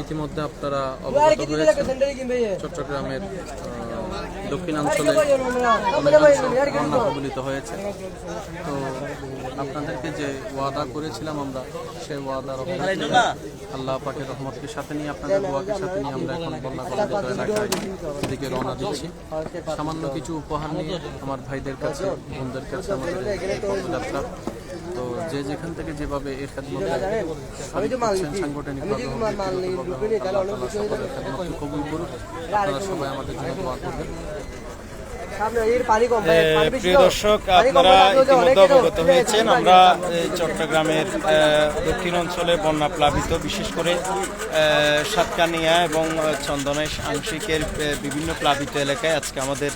ইতিমধ্যে আপনারা অবগত হয়েছেন চট্টগ্রামের দক্ষিণাঞ্চলে বন্যা কবলিত হয়েছে। তো আপনাদেরকে যে ওয়াদা করেছিলাম আমরা সেই ওয়াদা আল্লাহ পাকের রহমতকে সাথে নিয়ে আপনাদের দোয়াকে সাথে নিয়ে আমরা এখন বন্যা কবলিত এলাকায় দিকে রওনা দিচ্ছি। সামান্য কিছু উপহার নিয়ে আমার ভাইদের কাছে বোনদের কাছে আমাদের পথযাত্রা তো যে যেখান থেকে যেভাবে এই খেদমতে সাংগঠনিক কবুল সবাই আমাদের জন্য দোয়া করবেন। প্রিয় দর্শক আপনারা ইতিমধ্যে অবগত হয়েছেন। আমরা এই চট্টগ্রামের দক্ষিণ অঞ্চলে বন্যা প্লাবিত বিশেষ করে সাতকানিয়া এবং চন্দনেশ আংশিকের বিভিন্ন প্লাবিত এলাকায় আজকে আমাদের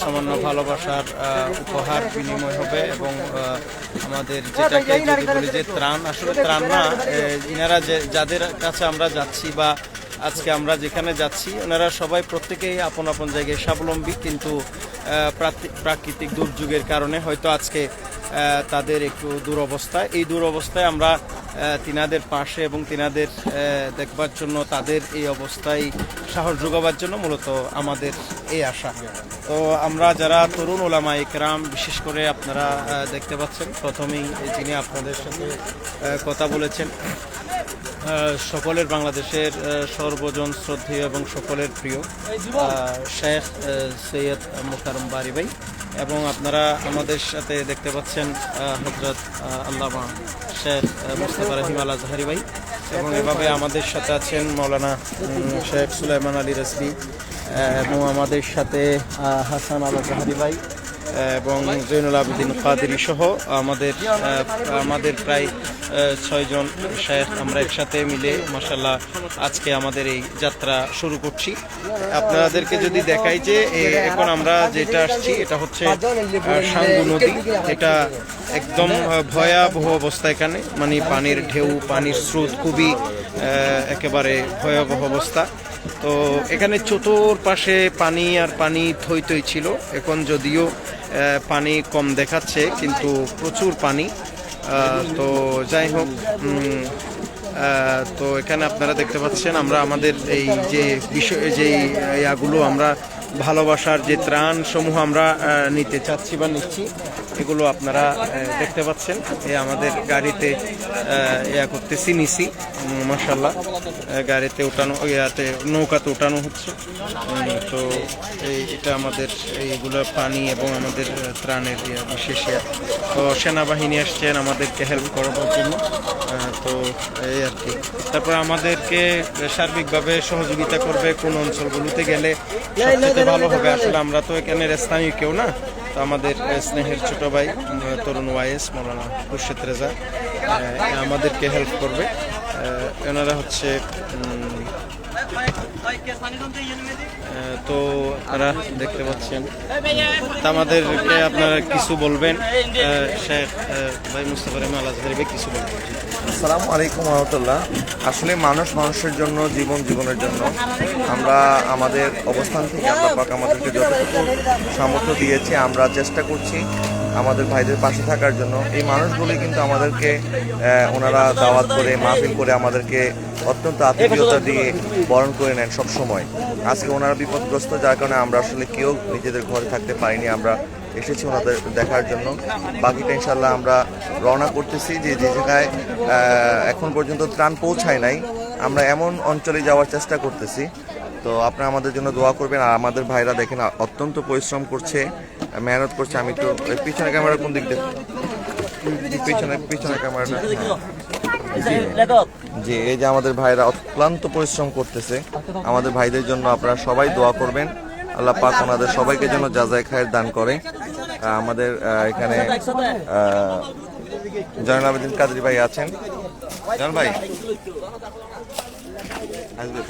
সামান্য ভালোবাসার উপহার বিনিময় হবে এবং আমাদের যেটাকে যদি বলি যে ত্রাণ আসলে ত্রাণ না ইনারা যে যাদের কাছে আমরা যাচ্ছি বা আজকে আমরা যেখানে যাচ্ছি, ওনারা সবাই প্রত্যেকেই আপন আপন জায়গায় স্বাবলম্বী, কিন্তু প্রাকৃতিক দুর্যোগের কারণে হয়তো আজকে তাদের একটু দুরবস্থা। এই দুরবস্থায় আমরা তিনাদের পাশে এবং তিনাদের দেখবার জন্য, তাদের এই অবস্থায় সাহস যোগাবার জন্য মূলত আমাদের এই আশা। তো আমরা যারা তরুণ ওলামা একরাম, বিশেষ করে আপনারা দেখতে পাচ্ছেন, প্রথমেই যিনি আপনাদের সাথে কথা বলেছেন সকলের বাংলাদেশের সর্বজন শ্রদ্ধেয় এবং সকলের প্রিয় শেখ সৈয়দ মুকারম বারি ভাই। এবং আপনারা আমাদের সাথে দেখতে পাচ্ছেন হজরত আল্লামা শেখ মুস্তাফা রহিম আল আজহারি ভাই। এবং এভাবে আমাদের সাথে আছেন মৌলানা শেখ সুলাইমান আলী রসবি এবং আমাদের সাথে হাসান আল আজহারি ভাই। এবং জৈনুল আবেদিন কাদেরি সহ আমাদের আমাদের প্রায় ছয়জন শেখ আমরা একসাথে মিলে মাসাল্লাহ আজকে আমাদের এই যাত্রা শুরু করছি। আপনাদেরকে যদি দেখাই যে এখন আমরা যেটা আসছি, এটা হচ্ছে সাঙ্গু নদী। এটা একদম ভয়াবহ অবস্থা এখানে। মানে পানির ঢেউ, পানির স্রোত খুবই একেবারে ভয়াবহ অবস্থা। তো এখানে চতুর পাশে পানি আর পানি থই থই ছিল। এখন যদিও পানি কম দেখাচ্ছে, কিন্তু প্রচুর পানি। তো যাই হোক তো এখানে আপনারা দেখতে পাচ্ছেন, আমরা আমাদের এই যে বিষয় যে ইয়াগুলো আমরা ভালোবাসার যে ত্রাণ সমূহ আমরা নিতে চাচ্ছি বা নিচ্ছি, এগুলো আপনারা দেখতে পাচ্ছেন। এ আমাদের গাড়িতে ইয়া করতেছি, নিছি। মাসাল্লাহ গাড়িতে উঠানো, ইয়াতে নৌকাতে উঠানো হচ্ছে। তো এই এটা আমাদের এইগুলো পানি এবং আমাদের ত্রাণের বিশেষ। তো সেনাবাহিনী আসছেন আমাদেরকে হেল্প করার জন্য। তো এই আর কি। তারপর আমাদেরকে সার্বিকভাবে সহযোগিতা করবে কোন অঞ্চলগুলোতে গেলে। সবচেয়ে ভালো হবে আসলে আমরা তো এখানের স্থানীয় কেউ না। তো আমাদের স্নেহের ছোট ভাই তরুণ ওয়াইএস, মৌলানা খুরশেদ রেজা আমাদেরকে হেল্প করবে। এনারা হচ্ছে তো আপনারা দেখতে পাচ্ছেন। আমাদেরকে আপনারা কিছু বলবেন। শেখ ভাই মুস্তাফা রহমান ভাই, কিছু বলবেন। আসসালামু আলাইকুম রহমতুল্লাহ। আসলে মানুষ মানুষের জন্য, জীবন জীবনের জন্য আমরা আমাদের অবস্থান থেকে আমরা আমাদেরকে যতটুকু সামর্থ্য দিয়েছে, আমরা চেষ্টা করছি আমাদের ভাইদের পাশে থাকার জন্য। এই মানুষগুলি কিন্তু আমাদেরকে ওনারা দাওয়াত করে, মাহফিল করে আমাদেরকে অত্যন্ত আতিথেয়তা দিয়ে বরণ করে নেন সব সময় আজকে ওনারা বিপদগ্রস্ত, যার কারণে আমরা আসলে কেউ নিজেদের ঘরে থাকতে পারিনি, আমরা এসেছি ওনাদের দেখার জন্য। বাকিটা ইনশাল্লাহ আমরা রওনা করতেছি যে যে জায়গায় এখন পর্যন্ত ত্রাণ পৌঁছায় নাই। আমরা এমন অঞ্চলে যাওয়ার চেষ্টা করতেছি। তো আপনারা আমাদের জন্য দোয়া করবেন। আর আমাদের ভাইরা দেখেন, অত্যন্ত পরিশ্রম করছে। মেহনত করছে আমি একটু পিছনে ক্যামেরা কোন দিক দিয়ে? পিছনে পিছনে ক্যামেরাটা। জি। এই যে আমাদের ভাইরা অক্লান্ত পরিশ্রম করতেছে আমাদের ভাইদের জন্য আপনারা সবাই দোয়া করবেন। আল্লাহ পাক ওনাদের সবাইকে যেন যাজাই খায়ের দান করে। আমাদের এখানে আহ, জয়নাল আবেদিন কাদরি ভাই আছেন। জয়নাল ভাই। আসবে।